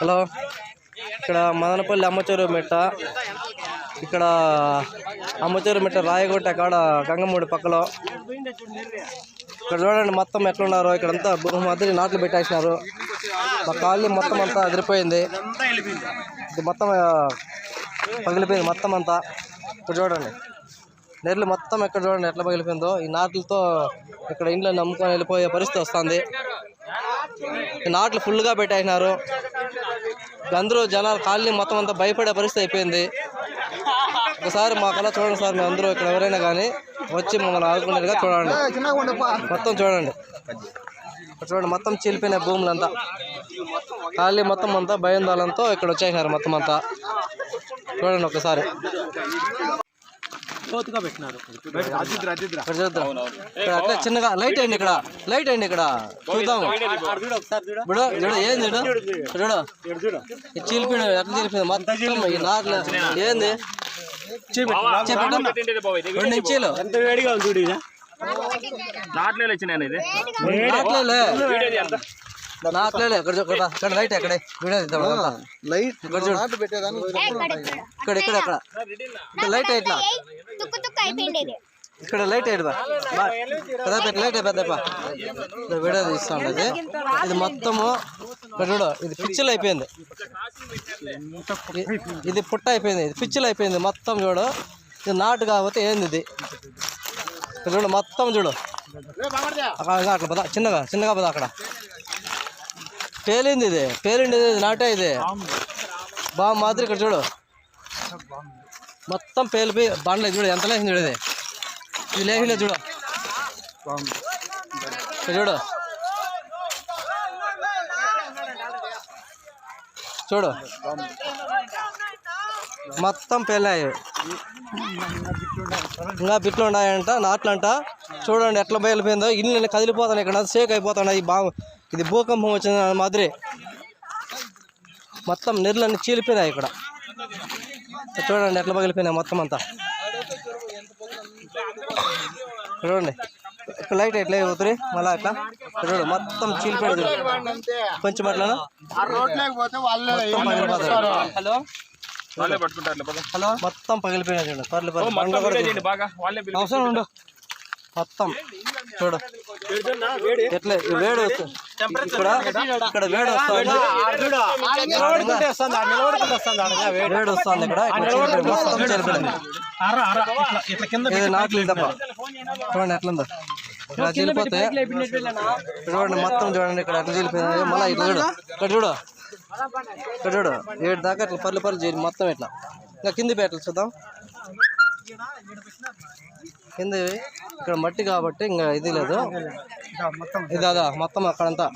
Hello. ఇక్కడ మదనపల్లి అమ్మచూరు మిట్ట. ఇక్కడ అమ్మచూరు మిట్ట రాయగొట్ట కాడ గంగమ్మూడి పక్కలో. ఇక్కడ చూడండి మొత్తం ఎట్లున్నారో. ఇక్కడంతా భూమి మధ్య నాట్లు పెట్టేసినారు. మా కాలనీ మొత్తం అంతా అదిరిపోయింది. ఇది మొత్తం పగిలిపోయింది మొత్తం అంతా. ఇక్కడ చూడండి. నెర్లు మొత్తం ఎక్కడ చూడండి ఎట్లా పగిలిపోయిందో. ఈ నాట్లతో ఇక్కడ ఇంట్లో నమ్ముకొని వెళ్ళిపోయే పరిస్థితి వస్తుంది. నాట్లు ఫుల్గా పెట్టేసినారు. అందరూ జనాలు కాలనీ మొత్తం అంతా భయపడే పరిస్థితి అయిపోయింది. ఒకసారి మా కళ చూడండి సార్ మేము అందరూ ఇక్కడ ఎవరైనా కానీ వచ్చి మమ్మల్ని ఆదుకునేట్టుగా చూడండి. మొత్తం చూడండి. చూడండి మొత్తం చీలిపోయిన భూములంతా. ఖాళీ మొత్తం అంతా భయాందోళనతో ఇక్కడ వచ్చేసినారు మొత్తం అంతా. చూడండి ఒకసారి. లోతుగా పెట్టినారు. అట్లా చిన్నగా లైట్ అయింది ఇక్కడ. లైట్ అయింది ఇక్కడ. చూద్దాం చూడు ఒకసారి చూడు. ఇప్పుడు చూడు ఏంది చూడు? చీలిపోయిన ఎట్లా చీలిపోయింది మొత్తం ఈ నాట్లు ఏంది? రెండు ఇంచీలు ఎంత వేడిగా ఉంది? చూడు ఇది. నాట్లేదు వచ్చినాయి ఇది. నాట్లేలే. ఇక్కడ లైట్ వీడియో. లైట్ ఇక్కడ చూడు. నాటు పెట్టేదాన్ని ఇక్కడ లైట్ ఇట్లా తుక్కు తుక్కు అయిపోయింది ఇది ఇక్కడ లైట్ అయ్యి బా పెద్ద లైట్ పెద్దప్ప వీడియో తీస్తా ఉండేది ఇది మొత్తము చూడు ఇది పిచ్చిలు అయిపోయింది. ఇది పుట్ట అయిపోయింది ఇది పిచ్చిలు అయిపోయింది మొత్తం చూడు. ఇది నాటు కాకపోతే ఏంది ఇది? ఇక్కడ చూడు మొత్తం చూడు. అక్కడ అట్లా పద చిన్నగా చిన్నగా పద అక్కడ. పేలింది ఇది. పేలింది ఇది నాటే ఇది. బాగా మాదిరి ఇక్కడ చూడు. మొత్తం పేలిపోయి బండ్లు చూడు ఎంత లేచింది చూడు ఇది. ఇది లేచింది చూడు. చూడు. చూడు. మొత్తం పేలాయి ఇంకా బిట్లు ఉన్నాయంట నాట్లంట. చూడండి ఎట్లా బయలుపోయిందో ఇల్లు కదిలిపోతున్నాయి ఇక్కడ షేక్ అయిపోతున్నాయి బా ఇది భూకంపం వచ్చిన మాదిరి మొత్తం నీళ్ళన్నీ చీలిపోయినాయి ఇక్కడ. చూడండి ఎట్లా పగిలిపోయినాయి మొత్తం అంతా. చూడండి. ఇక్కడ లైట్ ఎట్లా అవుతుంది మళ్ళీ అట్లా చూడు మొత్తం చీలిపోయింది. కొంచెం పగిలిపోతాయి హలో? హలో? మొత్తం పగిలిపోయినాయి చూడు. పర్లు పర్లు. అవసరం ఉండు. మొత్తం. చూడు. ఎట్లా? వేడి వస్తుంది. ఇక్కడ ఇక్కడ వేడి వస్తుంది. వేడి. ఇక్కడ మొత్తం ఇది చూడండి ఎట్లుందో. ఇలా చీలిపోతే చూడండి మొత్తం చూడండి ఇక్కడ ఎట్లా చీలిపోయింది. మళ్ళీ ఇట్లా చూడు. ఇక్కడ చూడు. ఇక్కడ చూడు. ఏడు దాకా ఇట్లా పర్లు పర్లు చేయాలి మొత్తం ఇట్లా. ఇంకా కింది పేటలు చూద్దాం. కింద ఇక్కడ మట్టి కాబట్టి ఇంకా ఇది లేదు. ఇదా మొత్తం అక్కడంతా.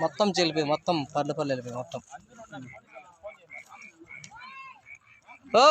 మొత్తం చీలిపోయింది మొత్తం పర్లు పర్లు వెళ్ళిపోయింది మొత్తం. ఓ